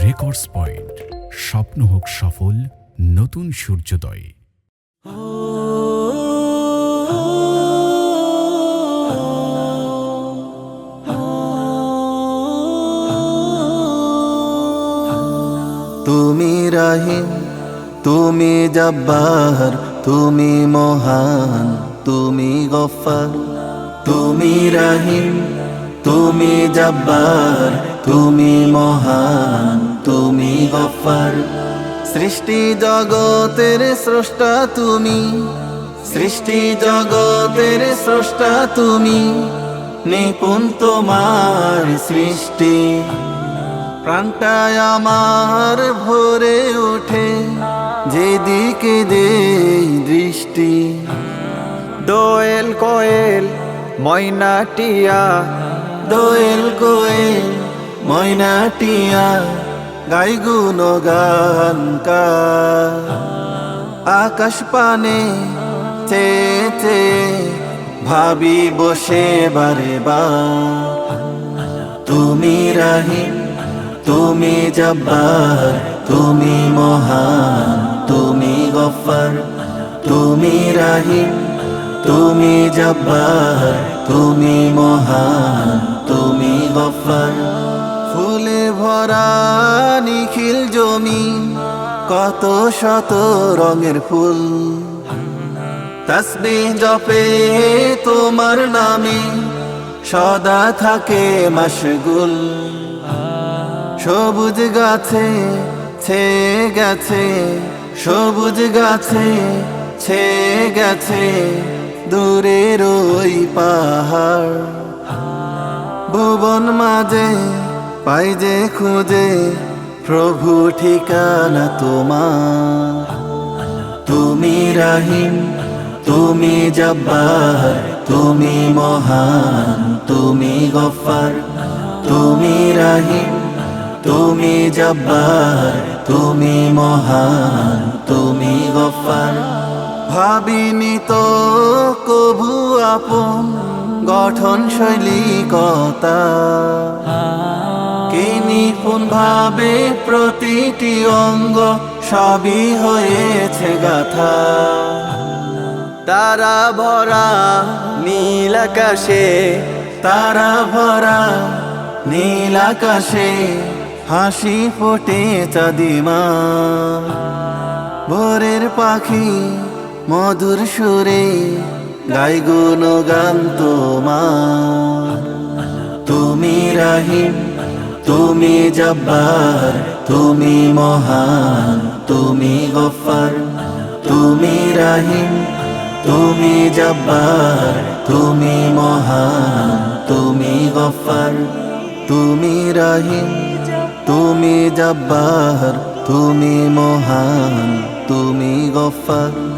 Records point. স্বপ্ন হোক সফল, নতুন সূর্যোদয়। তুমি রাহিম, তুমি জব্বার, তুমি মহান, তুমি গফার তুমি রাহিম, তুমি জব্বার, তুমি মহান। তুমি গফার। সৃষ্টি জগতের স্রষ্টা তুমি। সৃষ্টি জগতের স্রষ্টা তুমি। নিপুণ তোমার সৃষ্টি। প্রাণটায় আমার ভরে ওঠে, যেদিকে দে দৃষ্টি। দোয়েল কোয়েল ময়নাটিয়া দোয়েল কোয়েল ময়নাটিয়া গাই গুণ গান আকাশ পানে চে চে ভাবি বসে বারে বা। তুমি রাহিম, তুমি জব্বার, তুমি মহান, তুমি গফার তুমি রাহিম, তুমি জব্বার, তুমি মহান, তুমি গফার ফুলে ভরা নিখিল জমি, কত শত রঙের ফুল। তসবি জপে তোমার নামে, সদা থাকে মশগুল। সবুজ গাছে ছে গেছে, সবুজ গাছে ছে গেছে, দূরের ওই পাহাড়। ভুবন মাঝে পাই যে খুঁজে প্রভু ঠিকানা তোমার। তুমি রাহিম, তুমি জব্বার, তুমি মহান, তুমি গফার তুমি রাহিম, তুমি জব্বার, তুমি মহান, তুমি গফার ভাবিনি তো কভু আপন গঠন শৈলী কথা নিপুণ ভাবে প্রতিটি অঙ্গ সবই হয়েছে গাথা? তারা ভরা নীল আকাশে, তারা ভরা নীল আকাশে, হাসি ফোটে চাঁদিমা। ভোরের পাখি মধুর সুরে গাই গান তোমার। তুমি রাহিম তুমি জব্বার, তুমি মহান, তুমি গফার তুমি রাহিম, তুমি জব্বার, তুমি মহান, তুমি গফার তুমি রাহিম, তুমি জব্বার, তুমি মহান, তুমি গফার